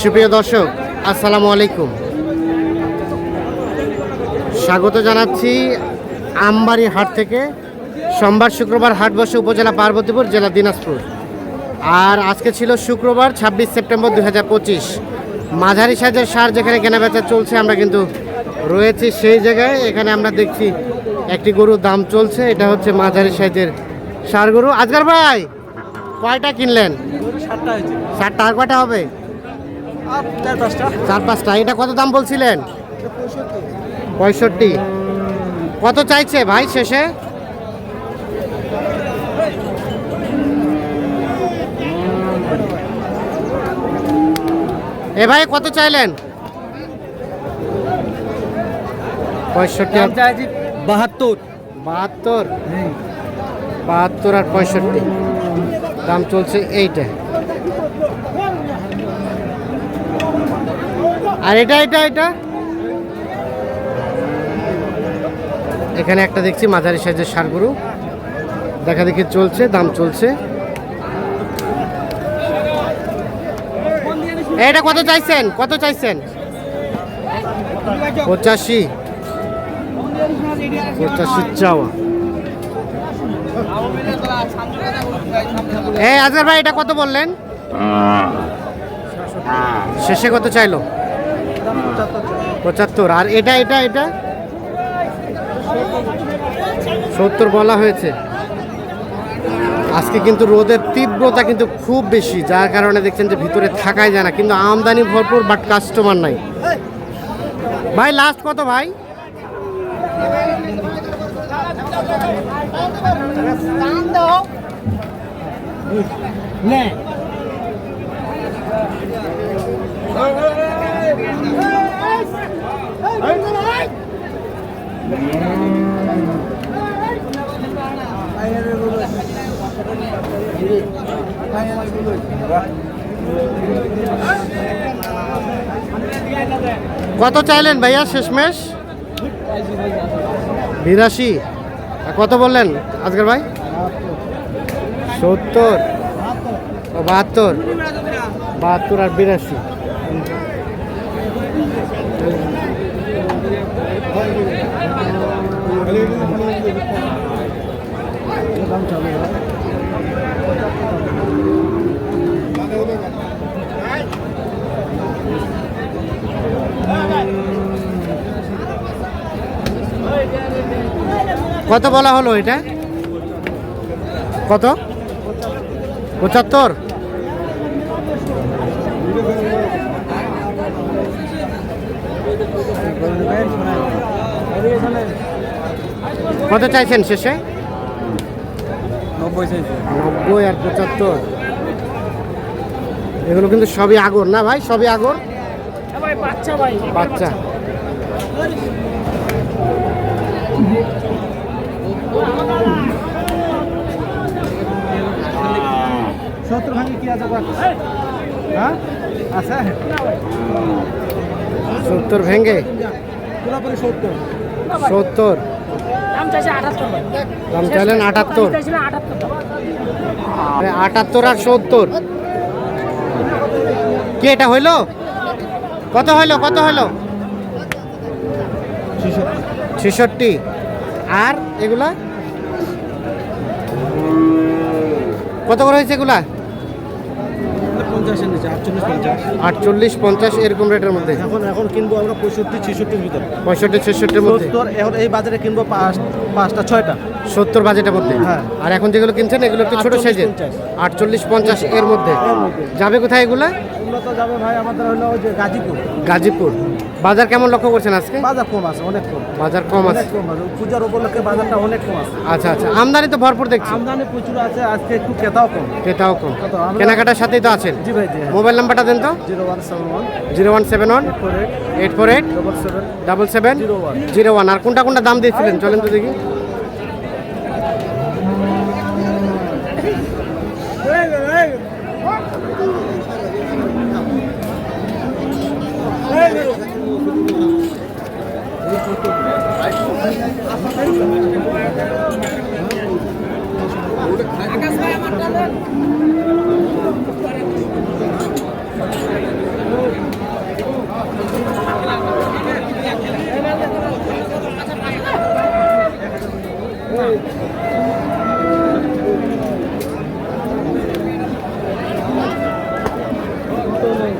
সুপ্রিয় দর্শক, আসসালামু আলাইকুম। স্বাগত জানাচ্ছি আমবাড়ি হাট থেকে। সোমবার শুক্রবার হাট বসে উপজেলা পার্বতীপুর, জেলা দিনাজপুর। আর আজকে ছিল শুক্রবার, ছাব্বিশ সেপ্টেম্বর দুই হাজার পঁচিশ। মাঝারি সাইজের সার যেখানে কেনাবেচা চলছে, আমরা কিন্তু রয়েছি সেই জায়গায়। এখানে আমরা দেখছি একটি গরুর দাম চলছে। এটা হচ্ছে মাঝারি সাইজের সার গরু। আজকার ভাই! কয়টা কিনলেন? সাতটা আর কয়টা হবে? চার পাঁচটা। এটা কত দাম বলছিলেন? পঁয়ষট্টি। কত চাইছে ভাই শেষে? এ ভাই কত চাইলেন? পঁয়ষট্টি বাহাত্তর। বাহাত্তর? বাহাত্তর আর পঁয়ষট্টি। দাম চলছে এইটা। আর এটা এটা এটা? এখানে একটা দেখছি মাঝারি সাইজের সার গরু। দেখা দেখি চলছে, দাম চলছে। এটা কত চাইছেন? কত চাইছেন? পঁচাশি। পঁচাশি চাওয়া। এই আজহার ভাই, এটা কত বললেন? শেষে কত চাইলো? পঁচাত্তর। আর এটা এটা এটা? সত্তর বলা হয়েছে। আজকে কিন্তু রোদের তীব্রতা কিন্তু খুব বেশি, যার কারণে দেখছেন যে ভিতরে থাকাই যায় না, কিন্তু আমদানি ভরপুর বাট কাস্টমার নাই। ভাই লাস্ট কত ভাই? কত চাইলেন ভাইয়া শেষমেশ? বিরাশি। কত বললেন আজকের ভাই? সত্তর ও বাহাত্তর। বাহাত্তর আর বিরাশি। কত বলা হলো এটা? কত? পঁচাত্তর। কত চাইছেন শেষে? নব্বই আর পঁচাত্তর। এগুলো কিন্তু সবই আগর না ভাই? সবই আগর বাচ্চা। সত্তর ভাঙি কি আছে হ্যাঁ? আছে? সত্তর ভেঙ্গে পুরোপুরি সত্তর। সত্তর? দাম চাইলেন আটাত্তর। আটাত্তর। আটাত্তর আর সত্তর। কি এটা হইল? কত হইল কত হইল? ছেষট্টি। আর এগুলা? কত করে হয়েছে এগুলা? পঞ্চাশের নিচে আটচল্লিশ পঞ্চাশ। আটচল্লিশ পঞ্চাশ এরকম রেটের মধ্যে? এখন এখন কিনবো আমরা পঁয়ষট্টি ছেষট্টির ভিতরে। পঁয়ষট্টি ছেষট্টির মধ্যে? এখন এই বাজারে কিনবো পাঁচ পাঁচটা ছয়টা। সত্তর বাজেটের মধ্যে? হ্যাঁ। আর এখন যেগুলো কিনছেন এগুলো একটু ছোট 48, সাইজের? আটচল্লিশ পঞ্চাশ এর মধ্যে। যাবে কোথায় এগুলা? এগুলো তো যাবে ভাই আমাদের হলো ওই যে গাজীপুর। গাজীপুর। বাজার কেমন লক্ষ্য করছেন আজকে? বাজার কম আছে অনেক কম। বাজার কম আছে। অনেক কম আছে। পূজার উপলক্ষে বাজারটা অনেক কম আছে। আচ্ছা আচ্ছা। আমদানি তো ভরপুর দেখছি। আমদানি প্রচুর আছে আজকে একটু ক্রেতাও কম। ক্রেতাও কম? আমরা- কেনাকাটার সাথেই তো আছেন। জি ভাই জি মোবাইল নাম্বারটা দেন তো। Zero one seven one. Zero one seven one. Eight eight. Four eight. Double seven. Double seven. Zero one. Zero one. আর কোনটা কোনটা দাম দিয়েছিলেন? চলেন তো দেখি।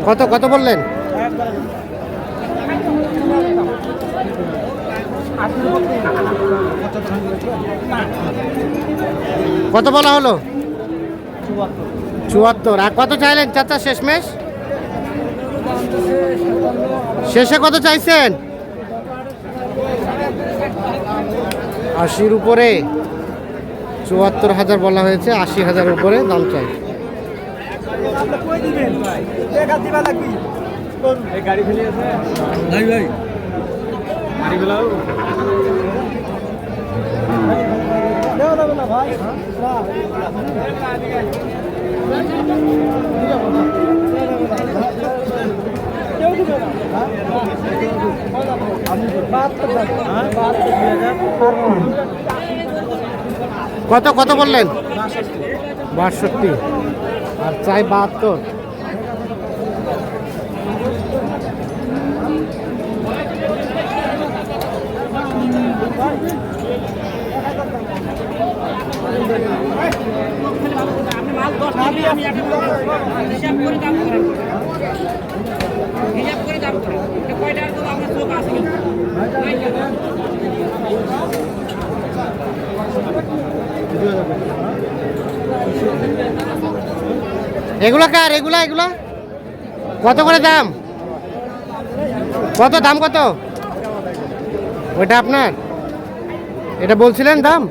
কত কত বললেন? কত বলা হলো? চুয়াত্তর। আর কত চাইলেন চাচা শেষমেশ? শেষে কত চাইছেন? আশির উপরে। চুয়াত্তর হাজার বলা হয়েছে আশি হাজার উপরে দাম চাই। গাড়ি ফেলে আছে। ভাই ভাই ভাই। কত কত বললেন? বাষট্টি। আর চাই বাহাত্তর। এগুলো কার? এগুলা এগুলা? কত করে দাম? কত? দাম কত? ওইটা আপনার? এটা বলছিলেন দাম?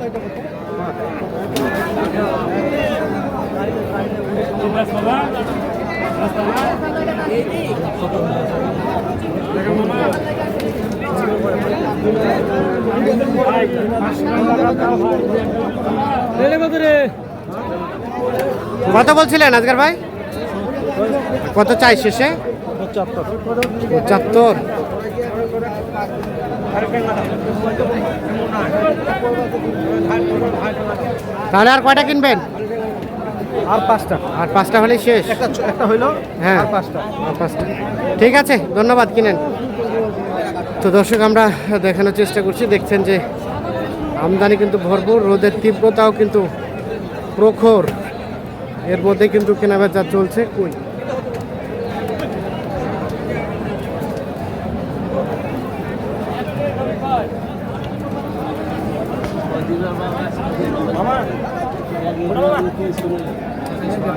কত বলছিলেন আজকের ভাই? কত চাই শেষে? পঁচাত্তর। তাহলে আর কয়টা কিনবেন? আর পাঁচটা। আর পাঁচটা হলেই শেষ? একটা হইল হ্যাঁ। আর পাঁচটা। আর পাঁচটা। ঠিক আছে ধন্যবাদ কিনেন। তো দর্শক আমরা দেখানোর চেষ্টা করছি। দেখছেন যে আমদানি কিন্তু ভরপুর রোদের তীব্রতাও কিন্তু প্রখর। এর মধ্যে কিন্তু কেনাবেচা চলছে কই? আমার